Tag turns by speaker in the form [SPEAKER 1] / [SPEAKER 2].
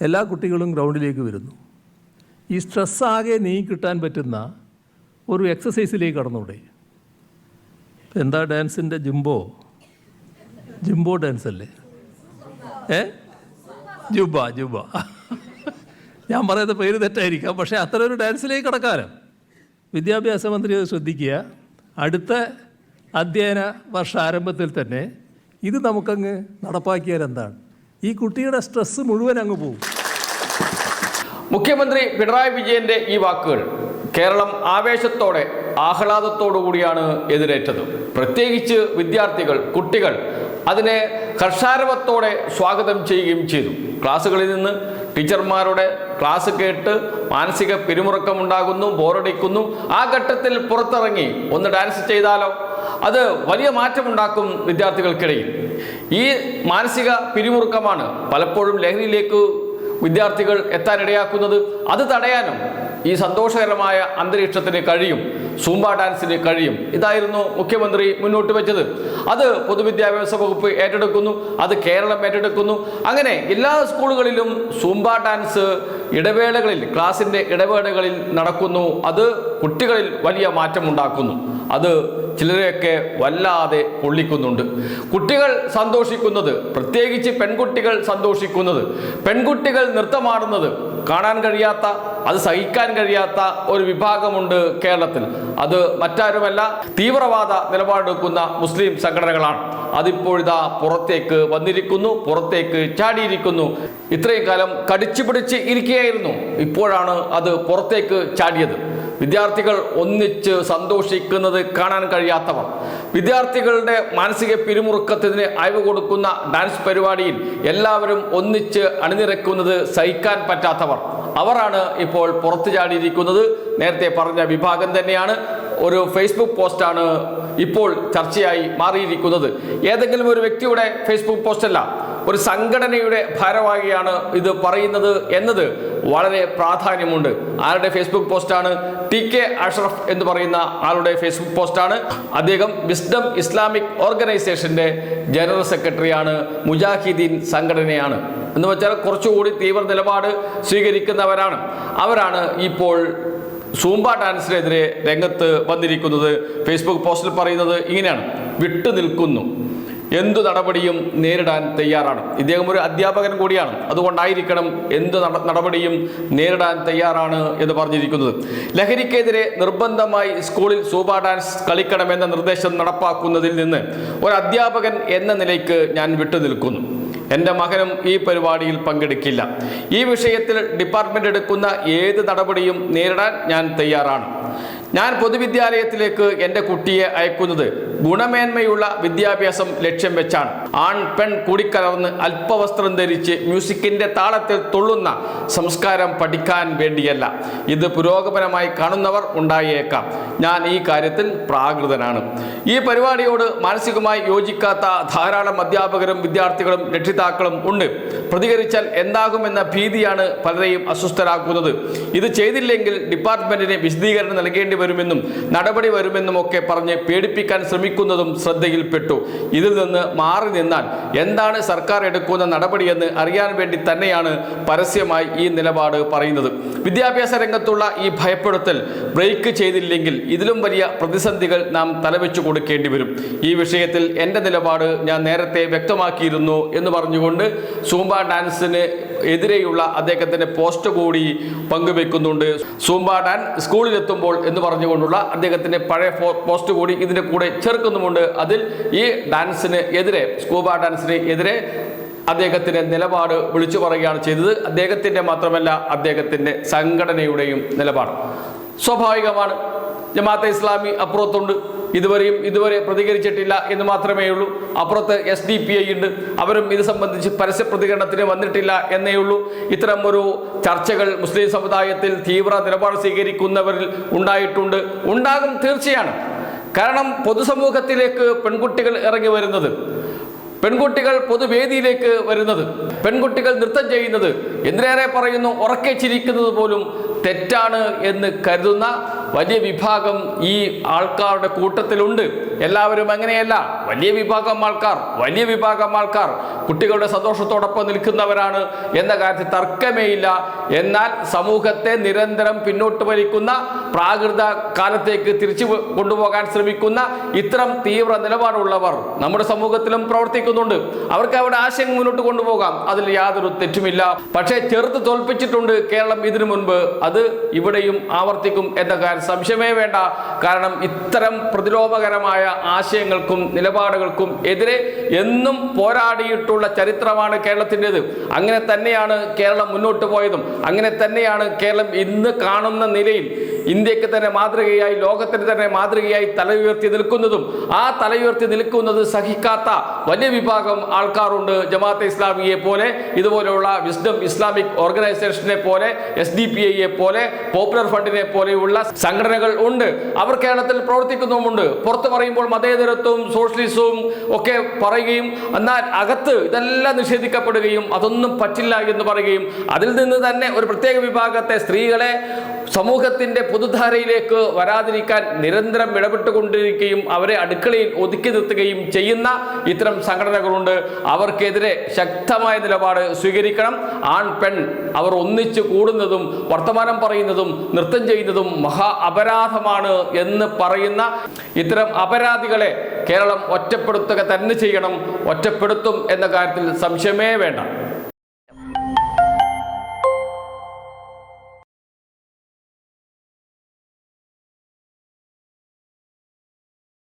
[SPEAKER 1] എല്ലാ കുട്ടികളും ഗ്രൗണ്ടിലേക്ക് വരുന്നു. ഈ സ്ട്രെസ് ആകെ നീങ്ങി കിട്ടാൻ പറ്റുന്ന ഒരു എക്സസൈസിലേക്ക് കടന്നൂടെ. എന്താ ഡാൻസിന്റെ ജുംബോ ജുംബോ ഡാൻസ് അല്ലേ? ഏ? ജുബ ജുബ ഞാൻ പറയുന്ന പേര് തെറ്റായിരിക്കാം പക്ഷേ അത്ര ഒരു ഡാൻസിലേക്ക് കടക്കാനും വിദ്യാഭ്യാസ മന്ത്രി അത് ശ്രദ്ധിക്കുക. അടുത്ത അധ്യയന വർഷ ആരംഭത്തിൽ തന്നെ ഇത് നമുക്കങ്ങ് നടപ്പാക്കിയാൽ എന്താണ്? ഈ കുട്ടിയുടെ സ്ട്രെസ് മുഴുവൻ അങ്ങ് പോകും
[SPEAKER 2] മുഖ്യമന്ത്രി പിണറായി വിജയന്റെ ഈ വാക്കുകൾ കേരളം ആവേശത്തോടെ ആഹ്ലാദത്തോടു കൂടിയാണ് എതിരേറ്റത്. പ്രത്യേകിച്ച് വിദ്യാർത്ഥികൾ കുട്ടികൾ അതിനെ ഹർഷാരവത്തോടെ സ്വാഗതം ചെയ്യുകയും ചെയ്തു. ക്ലാസ്സുകളിൽ നിന്ന് ടീച്ചർമാരുടെ ക്ലാസ് കേട്ട് മാനസിക പിരിമുറുക്കമുണ്ടാകുന്നു ബോറടിക്കുന്നു. ആ ഘട്ടത്തിൽ പുറത്തിറങ്ങി ഒന്ന് ഡാൻസ് ചെയ്താലോ? അത് വലിയ മാറ്റമുണ്ടാക്കും വിദ്യാർത്ഥികൾക്കിടയിൽ. ഈ മാനസിക പിരിമുറുക്കമാണ് പലപ്പോഴും ലഹരിയിലേക്ക് വിദ്യാർത്ഥികൾ എത്താനിടയാക്കുന്നത്. അത് തടയാനും ഈ സന്തോഷകരമായ അന്തരീക്ഷത്തിന് കഴിയും. സൂംബ ഡാൻസിന് കഴിയും. ഇതായിരുന്നു മുഖ്യമന്ത്രി മുന്നോട്ട് വെച്ചത്. അത് പൊതുവിദ്യാഭ്യാസ വകുപ്പ് ഏറ്റെടുക്കുന്നു. അത് കേരളം ഏറ്റെടുക്കുന്നു. അങ്ങനെ എല്ലാ സ്കൂളുകളിലും സൂംബ ഡാൻസ് ഇടവേളകളിൽ ക്ലാസിന്റെ ഇടവേളകളിൽ നടക്കുന്നു. അത് കുട്ടികളിൽ വലിയ മാറ്റമുണ്ടാക്കുന്നു. അത് ചിലരെയൊക്കെ വല്ലാതെ പൊള്ളിക്കുന്നുണ്ട്. കുട്ടികൾ സന്തോഷിക്കുന്നത് പ്രത്യേകിച്ച് പെൺകുട്ടികൾ സന്തോഷിക്കുന്നത് പെൺകുട്ടികൾ നൃത്തമാടുന്നത് കാണാൻ കഴിയാത്ത അത് സഹിക്കാൻ കഴിയാത്ത ഒരു വിഭാഗമുണ്ട് കേരളത്തിൽ. അത് മറ്റാരുമല്ല തീവ്രവാദ നിലപാടെടുക്കുന്ന മുസ്ലിം സംഘടനകളാണ്. അതിപ്പോഴിതാ പുറത്തേക്ക് വന്നിരിക്കുന്നു പുറത്തേക്ക് ചാടിയിരിക്കുന്നു. ഇത്രയും കാലം കടിച്ചു പിടിച്ച് ഇരിക്കുകയായിരുന്നു. ഇപ്പോഴാണ് അത് പുറത്തേക്ക് ചാടിയത്. വിദ്യാർത്ഥികൾ ഒന്നിച്ച് സന്തോഷിക്കുന്നത് കാണാൻ കഴിയാത്തവർ വിദ്യാർത്ഥികളുടെ മാനസിക പിരിമുറുക്കത്തിന് അയവ് കൊടുക്കുന്ന ഡാൻസ് പരിപാടിയിൽ എല്ലാവരും ഒന്നിച്ച് അണിനിരക്കുന്നത് സഹിക്കാൻ പറ്റാത്തവർ. അവരാണ് ഇപ്പോൾ പുറത്തു ചാടിയിരിക്കുന്നത്. നേരത്തെ പറഞ്ഞ വിഭാഗം തന്നെയാണ്. ഒരു ഫേസ്ബുക്ക് പോസ്റ്റാണ് ഇപ്പോൾ ചർച്ചയായി മാറിയിരിക്കുന്നത്. ഏതെങ്കിലും ഒരു വ്യക്തിയുടെ ഫേസ്ബുക്ക് പോസ്റ്റല്ല ഒരു സംഘടനയുടെ ഭാരവാഹിയാണ് ഇത് പറയുന്നത് എന്നത് വളരെ പ്രാധാന്യമുണ്ട്. ആരുടെ ഫേസ്ബുക്ക് പോസ്റ്റാണ് ടി കെ അഷ്റഫ് എന്ന് പറയുന്ന ആളുടെ ഫേസ്ബുക്ക് പോസ്റ്റാണ് അദ്ദേഹം വിസ്ഡം ഇസ്ലാമിക് ഓർഗനൈസേഷന്റെ ജനറൽ സെക്രട്ടറിയാണ് മുജാഹിദ്ദീൻ സംഘടനയാണ്. എന്ന് വെച്ചാൽ കുറച്ചുകൂടി തീവ്ര നിലപാട് സ്വീകരിക്കുന്നവരാണ്. അവരാണ് ഇപ്പോൾ സൂംബ ഡാൻസിനെതിരെ രംഗത്ത് വന്നിരിക്കുന്നത്. ഫേസ്ബുക്ക് പോസ്റ്റിൽ പറയുന്നത് ഇങ്ങനെയാണ്. വിട്ടു നിൽക്കുന്നു എന്തു നടപടിയും നേരിടാൻ തയ്യാറാണ്. ഇദ്ദേഹം ഒരു അധ്യാപകൻ കൂടിയാണ്. അതുകൊണ്ടായിരിക്കണം എന്ത് നട- നടപടിയും നേരിടാൻ തയ്യാറാണ് എന്ന് പറഞ്ഞിരിക്കുന്നത്. ലഹരിക്കെതിരെ നിർബന്ധമായി സ്കൂളിൽ സൂപാ ഡാൻസ് കളിക്കണമെന്ന നിർദ്ദേശം നടപ്പാക്കുന്നതിൽ നിന്ന് ഒരു അധ്യാപകൻ എന്ന നിലയ്ക്ക് ഞാൻ വിട്ടുനിൽക്കുന്നു എന്റെ മകനും ഈ പരിപാടിയിൽ പങ്കെടുക്കില്ല. ഈ വിഷയത്തിൽ ഡിപ്പാർട്ട്മെന്റ് എടുക്കുന്ന ഏത് നടപടിയും നേരിടാൻ ഞാൻ തയ്യാറാണ്. ഞാൻ പൊതുവിദ്യാലയത്തിലേക്ക് എന്റെ കുട്ടിയെ അയക്കുന്നത് ഗുണമേന്മയുള്ള വിദ്യാഭ്യാസം ലക്ഷ്യം വെച്ചാണ്. ആൺ പെൺ കൂടിക്കലർന്ന് അല്പവസ്ത്രം ധരിച്ച് മ്യൂസിക്കിന്റെ താളത്തിൽ തുള്ളുന്ന സംസ്കാരം പഠിക്കാൻ വേണ്ടിയല്ല. ഇത് പുരോഗമനമായി കാണുന്നവർ ഉണ്ടായേക്കാം. ഞാൻ ഈ കാര്യത്തിൽ പ്രാകൃതനാണ്. ഈ പരിപാടിയോട് മാനസികമായി യോജിക്കാത്ത ധാരാളം അധ്യാപകരും വിദ്യാർത്ഥികളും രക്ഷിതാക്കളും ഉണ്ട്. പ്രതികരിച്ചാൽ എന്താകുമെന്ന ഭീതിയാണ് പലരെയും അസ്വസ്ഥരാക്കുന്നത്. ഇത് ചെയ്തില്ലെങ്കിൽ ഡിപ്പാർട്ട്മെന്റിന് വിശദീകരണം നൽകേണ്ടി വരുമെന്നും നടപടി വരുമെന്നും ഒക്കെ പറഞ്ഞ് പേടിപ്പിക്കാൻ ശ്രമിക്കുന്നതും ശ്രദ്ധയിൽപ്പെട്ടു. ഇതിൽ നിന്ന് മാറി നിന്നാൽ എന്താണ് സർക്കാർ എടുക്കുന്ന നടപടിയെന്ന് അറിയാൻ വേണ്ടി തന്നെയാണ് പരസ്യമായി ഈ നിലപാട് പറയുന്നത്. വിദ്യാഭ്യാസ രംഗത്തുള്ള ഈ ഭയപ്പെടുത്തൽ ബ്രേക്ക് ചെയ്തില്ലെങ്കിൽ ഇതിലും വലിയ പ്രതിസന്ധികൾ നാം തലവെച്ചു കൊടുക്കേണ്ടി വരും. ഈ വിഷയത്തിൽ എന്റെ നിലപാട് ഞാൻ നേരത്തെ വ്യക്തമാക്കിയിരുന്നു എന്ന് പറഞ്ഞുകൊണ്ട് സൂംബ ഡാൻസിന് എതിരെയുള്ള അദ്ദേഹത്തിന്റെ പോസ്റ്റ് കൂടി പങ്കുവെക്കുന്നുണ്ട്. ഡാൻ സ്കൂളിലെത്തുമ്പോൾ എന്ന് പറഞ്ഞുകൊണ്ടുള്ള അദ്ദേഹത്തിന്റെ പഴയ പോസ്റ്റ് കൂടി ഇതിന്റെ കൂടെ ചേർക്കുന്നുമുണ്ട്. അതിൽ ഈ ഡാൻസിന് എതിരെ സ്കൂബ ഡാൻസിന് എതിരെ അദ്ദേഹത്തിന്റെ നിലപാട് വിളിച്ചു പറയുകയാണ് ചെയ്തത്. അദ്ദേഹത്തിന്റെ മാത്രമല്ല അദ്ദേഹത്തിന്റെ സംഘടനയുടെയും നിലപാട്. സ്വാഭാവികമാണ്. ജമാഅത്തെ ഇസ്ലാമി അപ്പുറത്തുണ്ട്. ഇതുവരെയും ഇതുവരെ പ്രതികരിച്ചിട്ടില്ല എന്ന് മാത്രമേ ഉള്ളൂ. അപ്പുറത്ത് എസ് ഡി പി ഐ ഉണ്ട്. അവരും ഇത് സംബന്ധിച്ച് പരസ്യ പ്രതികരണത്തിന് വന്നിട്ടില്ല എന്നേ ഉള്ളൂ. ഇത്തരം ഒരു ചർച്ചകൾ മുസ്ലിം സമുദായത്തിൽ തീവ്ര നിലപാട് സ്വീകരിക്കുന്നവരിൽ ഉണ്ടായിട്ടുണ്ട്. ഉണ്ടാകും തീർച്ചയാണ്. കാരണം പൊതുസമൂഹത്തിലേക്ക് പെൺകുട്ടികൾ ഇറങ്ങി വരുന്നത്. പെൺകുട്ടികൾ പൊതുവേദിയിലേക്ക് വരുന്നത്. പെൺകുട്ടികൾ നൃത്തം ചെയ്യുന്നത്. എന്തിനേറെ പറയുന്നു? ഉറക്കെ ചിരിക്കുന്നത് പോലും തെറ്റാണ് എന്ന് കരുതുന്ന വലിയ വിഭാഗം ഈ ആൾക്കാരുടെ കൂട്ടത്തിലുണ്ട്. എല്ലാവരും അങ്ങനെയല്ല. വലിയ വിഭാഗം ആൾക്കാർ വലിയ വിഭാഗം ആൾക്കാർ കുട്ടികളുടെ സന്തോഷത്തോടൊപ്പം നിൽക്കുന്നവരാണ് എന്ന കാര്യത്തിൽ തർക്കമേയില്ല. എന്നാൽ സമൂഹത്തെ നിരന്തരം പിന്നോട്ട് വലിക്കുന്ന പ്രാകൃത കാലത്തേക്ക് തിരിച്ചു കൊണ്ടുപോകാൻ ശ്രമിക്കുന്ന ഇത്തരം തീവ്ര നിലപാടുള്ളവർ നമ്മുടെ സമൂഹത്തിലും പ്രവർത്തിക്കുന്നുണ്ട്. അവർക്ക് അവരുടെ ആശയം മുന്നോട്ട് കൊണ്ടുപോകാം. അതിൽ യാതൊരു തെറ്റുമില്ല. പക്ഷേ ചെറുത്ത് തോൽപ്പിച്ചിട്ടുണ്ട് കേരളം ഇതിനു മുൻപ്. അത് ഇവിടെയും ആവർത്തിക്കും എന്ന കാര്യം സംശയമേ വേണ്ട. കാരണം ഇത്തരം പ്രതിലോമകരമായ ആശയങ്ങൾക്കും നിലപാടുകൾക്കും എതിരെ എന്നും പോരാടിയിട്ടുള്ള ചരിത്രമാണ് കേരളത്തിന്റെത്. അങ്ങനെ തന്നെയാണ് കേരളം മുന്നോട്ട് പോയതും. അങ്ങനെ തന്നെയാണ് കേരളം ഇന്ന് കാണുന്ന നിലയിൽ ഇന്ത്യയ്ക്ക് തന്നെ മാതൃകയായി ലോകത്തിന് തന്നെ മാതൃകയായി തല ഉയർത്തി നിൽക്കുന്നതും ആ തല ഉയർത്തി നിൽക്കുന്നത് സഹിക്കാത്ത വലിയ വിഭാഗം ആൾക്കാരുണ്ട് ജമാഅത്തെ ഇസ്ലാമിയെ പോലെ ഇതുപോലെയുള്ള വിസ്ഡം ഇസ്ലാമിക് ഓർഗനൈസേഷനെ പോലെ എസ് ഡി പി ഐയെ പോലെ പോപ്പുലർ ഫണ്ടിനെ പോലെയുള്ള സംഘടനകൾ ഉണ്ട്. അവർ കേരളത്തിൽ പ്രവർത്തിക്കുന്നുമുണ്ട്. പുറത്ത് പറയുമ്പോൾ മതേതരത്വവും സോഷ്യലിസവും ഒക്കെ പറയുകയും എന്നാൽ അകത്ത് ഇതെല്ലാം നിഷേധിക്കപ്പെടുകയും അതൊന്നും പറ്റില്ല എന്ന് പറയുകയും അതിൽ നിന്ന് തന്നെ ഒരു പ്രത്യേക വിഭാഗത്തെ സ്ത്രീകളെ സമൂഹത്തിന്റെ പൊതുധാരയിലേക്ക് വരാതിരിക്കാൻ നിരന്തരം ഇടപെട്ടുകൊണ്ടിരിക്കുകയും അവരെ അടുക്കളയിൽ ഒതുക്കി നിർത്തുകയും ചെയ്യുന്ന ഇത്തരം സംഘടനകളുണ്ട്. അവർക്കെതിരെ ശക്തമായ നിലപാട് സ്വീകരിക്കണം. ആൺ പെൺ അവർ ഒന്നിച്ച് കൂടുന്നതും വർത്തമാനം പറയുന്നതും നൃത്തം ചെയ്യുന്നതും മഹാ അപരാധമാണ് എന്ന് പറയുന്ന ഇത്തരം അപരാധികളെ കേരളം ഒറ്റപ്പെടുത്തുക തന്നെ ചെയ്യണം. ഒറ്റപ്പെടുത്തും എന്ന കാര്യത്തിൽ സംശയമേ വേണ്ട.